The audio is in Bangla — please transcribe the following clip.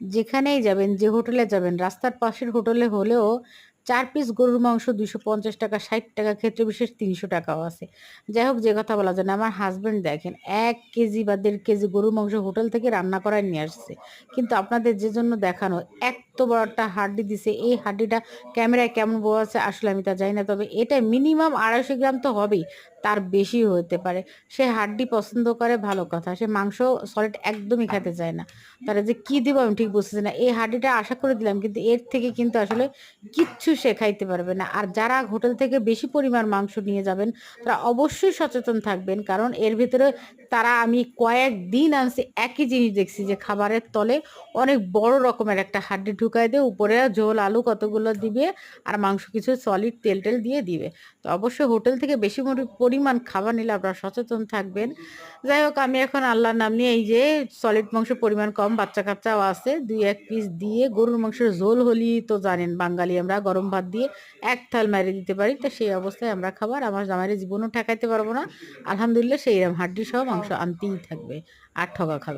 যেখানেই যাবেন, যে হোটেলে যাবেন, রাস্তার পাশের হোটেলে হলেও চার পিস গরুর মাংস ৳২৫০ টাকা, ৳৬০ ক্ষেত্রে বিশেষ তিনশো টাকাও আছে। যাই হোক যে কথা বলা যায় না, আমার হাজব্যান্ড দেখেন এক কেজি বা দেড় কেজি গরুর মাংস হোটেল থেকে রান্না করায় নিয়ে আসছে। কিন্তু আপনাদের যে জন্য দেখানো এত্ত বড় একটা হাড্ডি দিছে, এই হাড্ডিটা ক্যামেরায় কেমন বোঝা যাচ্ছে আসলে আমি তা জানি না। তবে এটা মিনিমাম ২৫০ গ্রাম তো হবেই, তার বেশি হতে পারে। সে হাড্ডি পছন্দ করে ভালো কথা। সে মাংস সলিড একদমই খেতে চায় না। তারে যে কি দিব আমি ঠিক বুঝতেছি না। এই হাড্ডিটা আশা করে দিলাম কিন্তু এর থেকে কিন্তু আসলে কিচ্ছু সে খাইতে পারবে না। আর যারা হোটেল থেকে বেশি পরিমাণ মাংস নিয়ে যাবেন, তারা অবশ্যই সচেতন থাকবেন। কারণ এর ভেতরে তারা আমি কয়েক দিন আনছি একই জিনিস দেখছি যে খাবারের তলে অনেক বড় রকমের একটা হাড্ডি ঢুকায় দিয়ে উপরে ঝোল, আলু কতগুলো দিবে আর মাংস কিছু সলিড তেল-টেল দিয়ে দিবে। তো অবশ্যই হোটেল থেকে বেশি পরিমাণ খাবার নিলে আপনারা সচেতন থাকবেন। যাই হোক আমি এখন আল্লাহর নাম নিয়ে এই যে সলিড মাংসের পরিমাণ কম, বাচ্চা-কাচ্চাও আছে। ২-১ পিস দিয়ে গরুর মাংসের ঝোল হলেই তো জানেন বাঙালি আমরা গরম ভাত দিয়ে এক থাল মাইরে দিতে পারি। তো সেই অবস্থায় আমরা খাবার আমার জামাইরে জীবনেও ঠেকাইতে পারব না। আলহামদুলিল্লাহ সে এরকম হাড্ডি সহ মাংস আনতেই থাকবে। আর ঠগা খাবে